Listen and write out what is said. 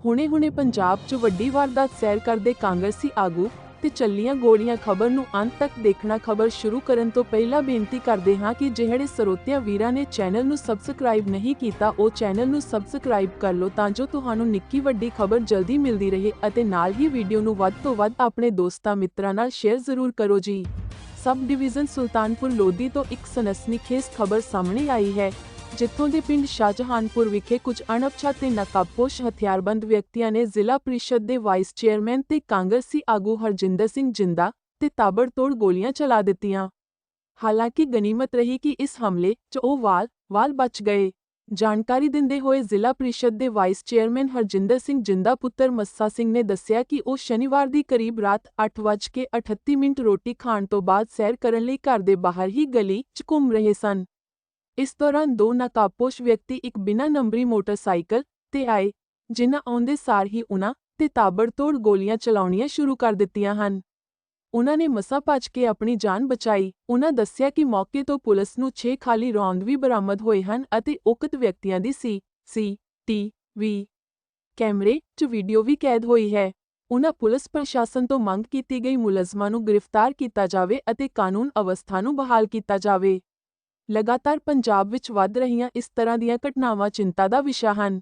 ਹੁਣੇ-ਹੁਣੇ ਪੰਜਾਬ 'ਚ ਵੱਡੀ ਵਾਰਦਾਤ ਸੈਰ ਕਰਦੇ ਕਾਂਗਰਸੀ ਆਗੂ ਤੇ ਚੱਲੀਆਂ ਗੋਲੀਆਂ ਖਬਰ ਨੂੰ ਅੰਤ ਤੱਕ ਦੇਖਣਾ ਖਬਰ ਸ਼ੁਰੂ ਕਰਨ ਤੋਂ ਪਹਿਲਾਂ ਬੇਨਤੀ ਕਰਦੇ ਹਾਂ ਕਿ ਜਿਹੜੇ ਸਰੋਤਿਆਂ ਵੀਰਾਂ ਨੇ ਚੈਨਲ ਨੂੰ ਸਬਸਕ੍ਰਾਈਬ ਨਹੀਂ ਕੀਤਾ, ਉਹ ਚੈਨਲ ਨੂੰ ਸਬਸਕ੍ਰਾਈਬ ਕਰ ਲਓ ਤਾਂ ਜੋ ਤੁਹਾਨੂੰ ਨਿੱਕੀ ਵੱਡੀ ਖਬਰ ਜਲਦੀ ਮਿਲਦੀ ਰਹੇ ਅਤੇ ਨਾਲ ਹੀ ਵੀਡੀਓ ਨੂੰ ਵੱਧ ਤੋਂ ਵੱਧ ਆਪਣੇ ਦੋਸਤਾਂ ਮਿੱਤਰਾਂ ਨਾਲ ਸ਼ੇਅਰ ਜ਼ਰੂਰ ਕਰੋ ਜੀ। ਸਬ ਡਿਵੀਜ਼ਨ ਸੁਲਤਾਨਪੁਰ ਲੋਧੀ ਤੋਂ ਇੱਕ ਸਨਸਨੀਖੇਜ਼ ਖਬਰ ਸਾਹਮਣੇ ਆਈ ਹੈ। ਜਿੱਥੋਂ ਦੇ ਪਿੰਡ ਸ਼ਾਹਜਹਾਨਪੁਰ ਵਿਖੇ ਕੁਝ ਅਣਪਛਾਤੇ ਨਕਾਬਪੋਸ਼ ਹਥਿਆਰਬੰਦ ਵਿਅਕਤੀਆਂ ਨੇ ਜ਼ਿਲ੍ਹਾ ਪ੍ਰੀਸ਼ਦ ਦੇ ਵਾਈਸ ਚੇਅਰਮੈਨ ਤੇ ਕਾਂਗਰਸੀ ਆਗੂ ਹਰਜਿੰਦਰ ਸਿੰਘ ਜਿੰਦਾ ਤੇ ਤਾਬੜਤੋੜ ਗੋਲੀਆਂ ਚਲਾ ਦਿੱਤੀਆਂ। ਹਾਲਾਂਕਿ ਗਨੀਮਤ ਰਹੀ ਕਿ ਇਸ ਹਮਲੇ 'ਚ ਉਹ ਵਾਲ ਵਾਲ ਬਚ ਗਏ। ਜਾਣਕਾਰੀ ਦਿੰਦੇ ਹੋਏ ਜ਼ਿਲ੍ਹਾ ਪ੍ਰੀਸ਼ਦ ਦੇ ਵਾਈਸ ਚੇਅਰਮੈਨ ਹਰਜਿੰਦਰ ਸਿੰਘ ਜਿੰਦਾ ਪੁੱਤਰ ਮੱਸਾ ਸਿੰਘ ਨੇ ਦੱਸਿਆ ਕਿ ਉਹ ਸ਼ਨੀਵਾਰ ਦੀ ਕਰੀਬ ਰਾਤ 8:38 ਮਿੰਟ ਰੋਟੀ ਖਾਣ ਤੋਂ ਬਾਅਦ ਸੈਰ ਕਰਨ ਲਈ ਘਰ ਦੇ ਬਾਹਰ ਹੀ ਗਲੀ 'ਚ ਘੁੰਮ ਰਹੇ ਸਨ। ਇਸ ਦੌਰਾਨ ਦੋ ਨਕਾਬਪੋਸ਼ ਵਿਅਕਤੀ ਇੱਕ ਬਿਨਾਂ ਨੰਬਰੀ ਮੋਟਰਸਾਈਕਲ ਤੇ ਆਏ, ਜਿਨ੍ਹਾਂ ਆਉਂਦੇ ਸਾਰ ਹੀ ਉਨ੍ਹਾਂ ਤੇ ਤਾਬੜਤੋੜ ਗੋਲੀਆਂ ਚਲਾਉਣੀਆਂ ਸ਼ੁਰੂ ਕਰ ਦਿੱਤੀਆਂ ਹਨ। ਉਹਨਾਂ ਨੇ ਮਸਾਂ ਭੱਜ ਕੇ ਆਪਣੀ ਜਾਨ ਬਚਾਈ। ਉਹਨਾਂ ਦੱਸਿਆ ਕਿ ਮੌਕੇ ਤੋਂ ਪੁਲਿਸ ਨੂੰ 6 ਖਾਲੀ ਰੌਂਦ ਵੀ ਬਰਾਮਦ ਹੋਏ ਹਨ ਅਤੇ ਉਕਤ ਵਿਅਕਤੀਆਂ ਦੀ ਸੀ ਸੀ, ਟੀ, ਵੀ ਕੈਮਰੇ 'ਚ ਵੀਡੀਓ ਵੀ ਕੈਦ ਹੋਈ ਹੈ। ਉਹਨਾਂ ਪੁਲਿਸ ਪ੍ਰਸ਼ਾਸਨ ਤੋਂ ਮੰਗ ਕੀਤੀ ਗਈ ਮੁਲਜ਼ਮਾਂ ਨੂੰ ਗ੍ਰਿਫਤਾਰ ਕੀਤਾ ਜਾਵੇ ਅਤੇ ਕਾਨੂੰਨ ਅਵਸਥਾ ਨੂੰ ਬਹਾਲ ਕੀਤਾ ਜਾਵੇ। ਲਗਾਤਾਰ ਪੰਜਾਬ ਵਿੱਚ ਵੱਧ ਰਹੀਆਂ ਇਸ ਤਰ੍ਹਾਂ ਦੀਆਂ ਘਟਨਾਵਾਂ ਚਿੰਤਾ ਦਾ ਵਿਸ਼ਾ ਹਨ।